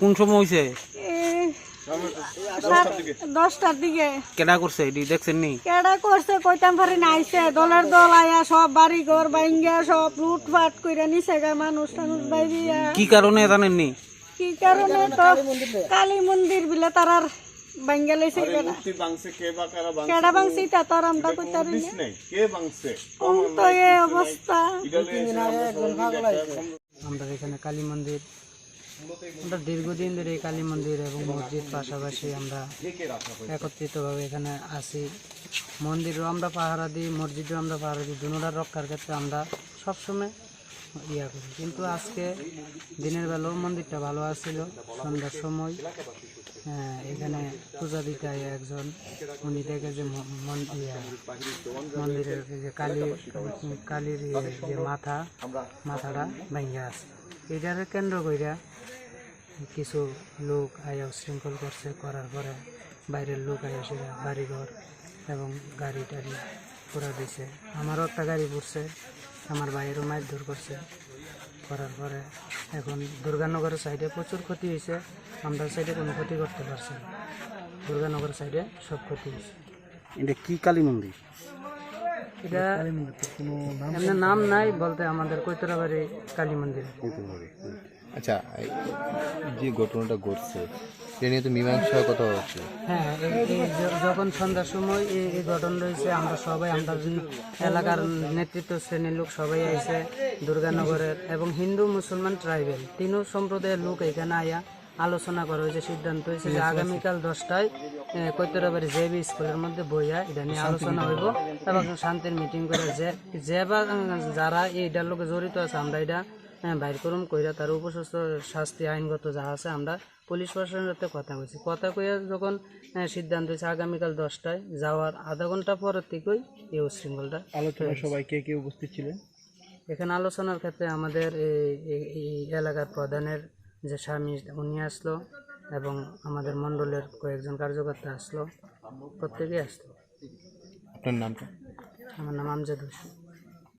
কোন সময় হয়েছে দশটার দিকে। কেডা করছে এটি? দেখছেন নি? কেডা করছে কইতাম পারি না আইছে। দলের দল আয়া সব বাড়ি ঘর বাইঙ্গা সব লুটপাট কইরা নিছে গা মানুষ টানুষ বাইরিয়া কি কারণে জানেন নি? কি কারণে তো? কালী মন্দির বিলে তারার বাইঙ্গা লাইছে কেডা। বাংছে কে বা কারা বাংছে কেডা বাংছি তা তোর আমরা কইতারি কে বাংছে তো এ অবস্থা। আমরা এখানে কালী মন্দির। আমরা দীর্ঘদিন ধরে এই কালী মন্দির এবং মসজিদ পাশাপাশি আমরা একত্রিতভাবে এখানে আসি মন্দিরও আমরা পাহারা দিই, মসজিদও আমরা পাহারা দিই। দুনোটার রক্ষার ক্ষেত্রে আমরা সবসময় ইয়া করি। কিন্তু আজকে দিনের বেলাও মন্দিরটা ভালো আসছিল, সন্ধ্যার সময়। এখানে পূজা দিতে একজন উনি দেখে যে ইয়া, মন্দিরের যে কালী কালীর ইয়ে যে মাথা মাথাটা ভেঙে আছে। এটারে কেন্দ্র কইরা কিছু লোক আয়া শৃঙ্খল করছে করার পরে বাইরের লোক আয়া সেটা বাড়িঘর এবং গাড়ি টাড়ি পুরা দিছে। আমারও একটা গাড়ি পড়ছে আমার ভাইয়েরও মারধর করছে। করার পরে এখন দুর্গানগরের সাইডে প্রচুর ক্ষতি হয়েছে আমরা সাইডে কোনো ক্ষতি করতে পারছি না। দুর্গানগর সাইডে সব ক্ষতি হয়েছে। এটা কি কালী মন্দির? এটা এমনি নাম নাই বলতে আমাদের কৈতরাবাড়ি কালী মন্দির। আচ্ছা এই যে ঘটনাটা ঘটছে এটা নিয়ে তো মীমাংসা কথা হচ্ছে। হ্যাঁ যখন সন্ধ্যার সময় এই এই ঘটনা রয়েছে আমরা সবাই আমরা এলাকার নেতৃত্ব শ্রেণির লোক সবাই আইছে দুর্গানগরের এবং হিন্দু মুসলমান ট্রাইবেল তিনও সম্প্রদায়ের লোক এখানে আয়া আলোচনা করা হয়েছে সিদ্ধান্ত হয়েছে যে আগামীকাল দশটায় কৈতরাবাড়ি জেবি স্কুলের মধ্যে বইয়া এটা নিয়ে আলোচনা হইব এবং শান্তির মিটিং করে যে যে বা যারা এইটার লোকে জড়িত আছে আমরা এটা বাইর করুম কইরা তার উপযুক্ত শাস্তি আইনগত যা আছে আমরা পুলিশ প্রশাসনের সাথে কথা কইছি। কথা কইয়া যখন হ্যাঁ, সিদ্ধান্ত হয়েছে আগামীকাল দশটায় যাওয়ার আধা ঘণ্টা পরের থেকেই এই উশৃঙ্খলটা আলোচনায় সবাই কে কে উপস্থিত ছিলেন? এখানে আলোচনার ক্ষেত্রে আমাদের এই- এই- এই এলাকার প্রধানের যে স্বামী উনি আসলো এবং আমাদের মণ্ডলের কয়েকজন কার্যকর্তা আসলো প্রত্যেকেই আসলো। আপনার নামটা? আমার নাম আমজাদ হোসেন।